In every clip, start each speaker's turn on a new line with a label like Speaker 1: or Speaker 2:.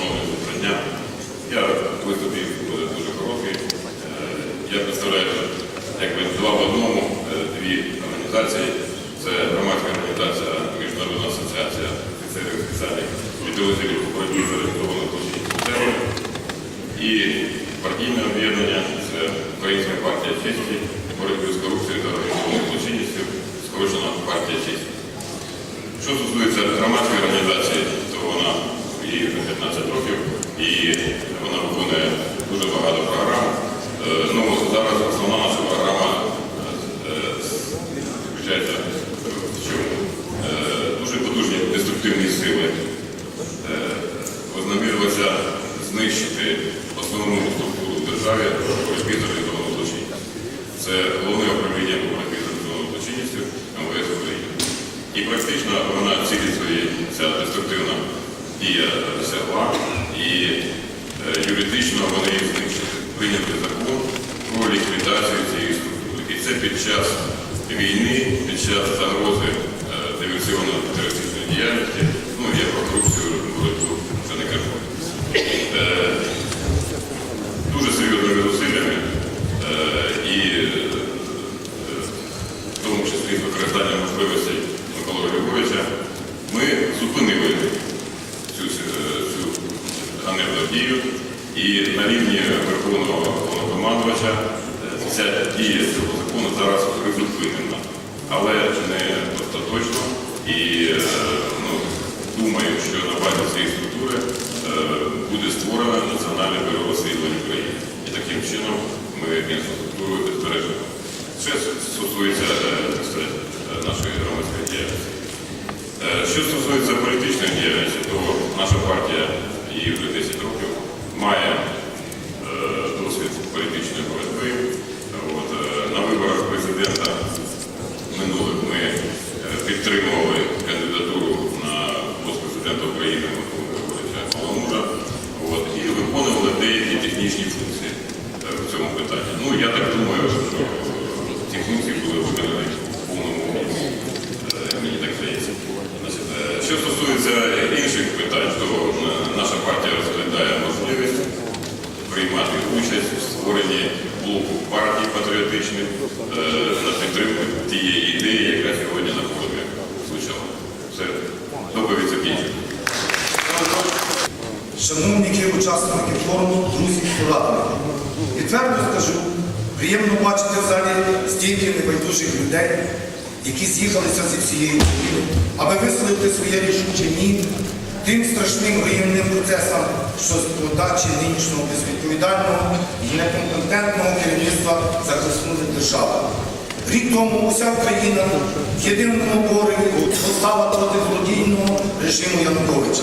Speaker 1: шановне зібрання. Я виступів буде дуже короткий. Е, Я представляю якби два в одному, е, дві організації. Це громадська організація Міжнародна асоціація офіцерів спеціальних підрозділів боротьбі з організованою злочинністю «Терор». і партійне об'єднання це Українська партія честі, боротьби з корупцією та організованою злочинністю, скорочена партія честі. Що стосується громадської організації, то вона їй вже 15 років і вона виконує дуже багато програм. Е, Ну, зараз основна наша програма е, заключається в чому? Е, Дуже потужні деструктивні сили е, вознамірилися знищити основну структуру в державі боротьби з організованою злочинністю. Це головне управління по боротьбі з організованою злочинністю МВС України. І практично вона цілі свої, ця деструктивна дія досягла, і е, юридично вони їх знищили. Прийняти закон про ліквідацію цієї структури. І це під час війни, під час загрози е, диверсійно-терористичної діяльності, ну я про корупцію боротьбу це не кажу. На рівні Верховного Головнокомандувача е, ця дія цього закону зараз призупинена. Але не остаточно. І е, ну, думаю, що на базі цієї структури е, буде створено Національне бюро розслідувань України. І таким чином ми інфраструктуру збережемо. Це стосується нашої громадської діяльності. Що стосується політичної діяльності, партій патріотичних е, на підтримку тієї ідеї, яка сьогодні на форумі звучала. Все, доповідь закінчена.
Speaker 2: Шановні учасники форуму, друзі і порадники, відверто скажу, приємно бачити в залі стільки небайдужих людей, які з'їхалися зі всієї країни, аби висловити своє рішуче ні тим страшним воєнним процесам, що з подачі нинішнього безвідповідального і некомпетентного керівництва захиснули державу. Рік тому уся Україна в єдиному пориві постала проти злодійного режиму Януковича.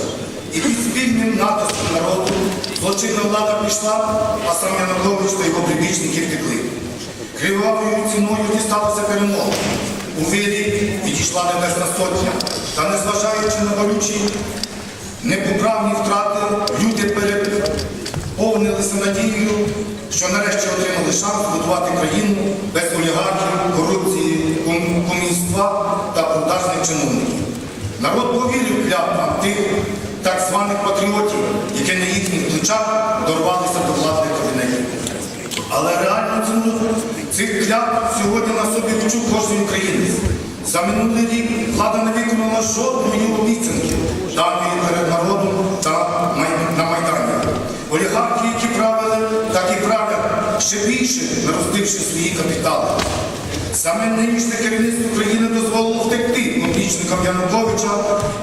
Speaker 2: І під спільним натиском народу злочинна влада пішла, а сам Янукович та його прибічники втекли. Кривавою ціною дісталася перемога. У вирі відійшла небесна сотня. Та незважаючи на болючі непоправні втрати, люди переповнилися надією, що нарешті отримали шанс будувати країну без олігархів, корупції, ком- комуніства та продажних чиновників. Народ повірив клятвам тих так званих патріотів, які на їхніх плечах дорвалися до владних кабінетів. Але реальну ціну цих клятв сьогодні на собі відчув кожен українець. За минулий рік влада не виконала жодної обіцянки, даної перед народом та май- на Майдані. Олігархи, які правили, так і правлять, ще більше наростивши свої капітали. Саме нинішнє керівництво країни дозволило втекти поплічникам Януковича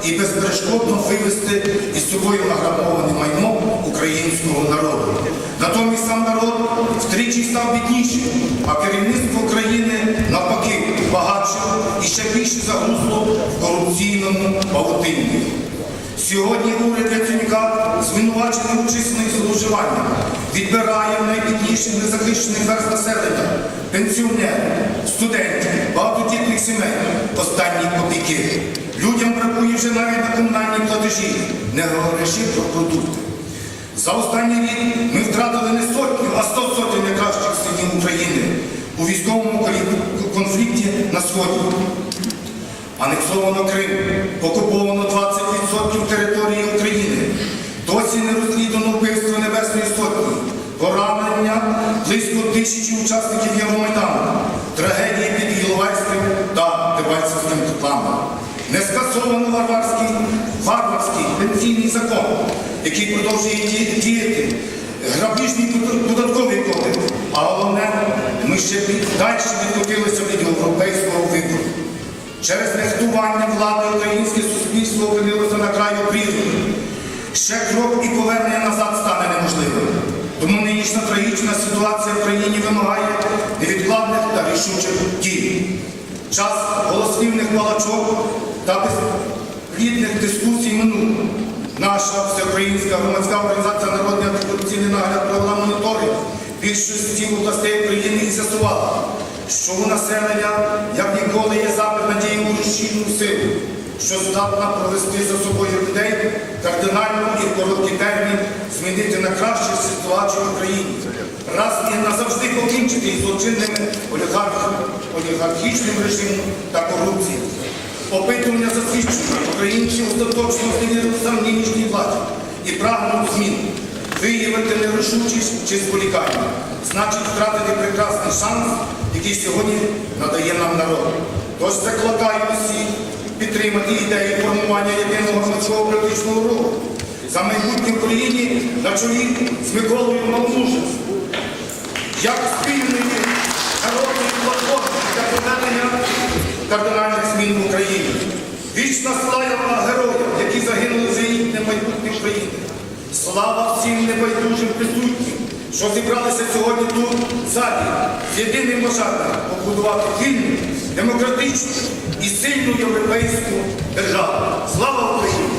Speaker 2: і безперешкодно вивезти із собою награбоване майно українського народу. Натомість сам народ втричі став біднішим, а керівництво країни навпаки багатше і ще більше загрузло в корупційному павутинні. Сьогодні уряд Яценюка звинувачений у численних зловживаннях, відбирає в найбідніших незахищених верст населення, пенсіонерів, студентів, багатодітних сімей, останні копійки. Людям бракує вже навіть на комунальні платежі, не говорячи про продукти. За останній рік ми втратили не сотню, а сто сотень найкращих синів України у військовому конфлікті на сході анексовано Крим, окуповано 20% території України, досі не розслідано вбивство Небесної Сотні, поранення близько тисячі учасників Євромайдану, трагедії під Іловайським та Дебальцевським котлами. Не скасовано варварський, варварський пенсійний закон, який продовжує діяти, грабіжний податковий кодекс, а головне, ми ще далі відкотилися в Через нехтування влади українське суспільство опинилося на краю прірві. Ще крок і повернення назад стане неможливим. Тому нинішня трагічна ситуація в країні вимагає невідкладних та рішучих дій. Час голослівних балачок та безплідних дискусій минув. Наша всеукраїнська громадська організація Народний антикорупційний нагляд провела моніторинг більшості областей України і з'ясувала, що у населення як ніколи є запит на дію рушійну силу, що здатна провести за собою людей кардинально і в короткий термін змінити на краще ситуацію в Україні. Раз і назавжди покінчити із злочинними олігарх- олігархічним режимом та корупцією. Опитування засвідчують, українці остаточно змінилися в нинішній владі і прагнуть змін. Виявити нерішучість чи зволікання, значить втратити прекрасний шанс, який сьогодні надає нам народ. Тож закликаю усіх підтримати ідею формування єдиного громадського політичного руху за майбутнє в Україні на чолі з Миколою Малмужем як спільної народної платформи для проведення кардинальних змін в Україні. Вічна слава героям, які загинули за їхнє майбутнє України. Слава всім небайдужим присутнім, що зібралися сьогодні тут, в залі, з єдиним бажанням побудувати вільну, демократичну і сильну європейську державу. Слава Україні!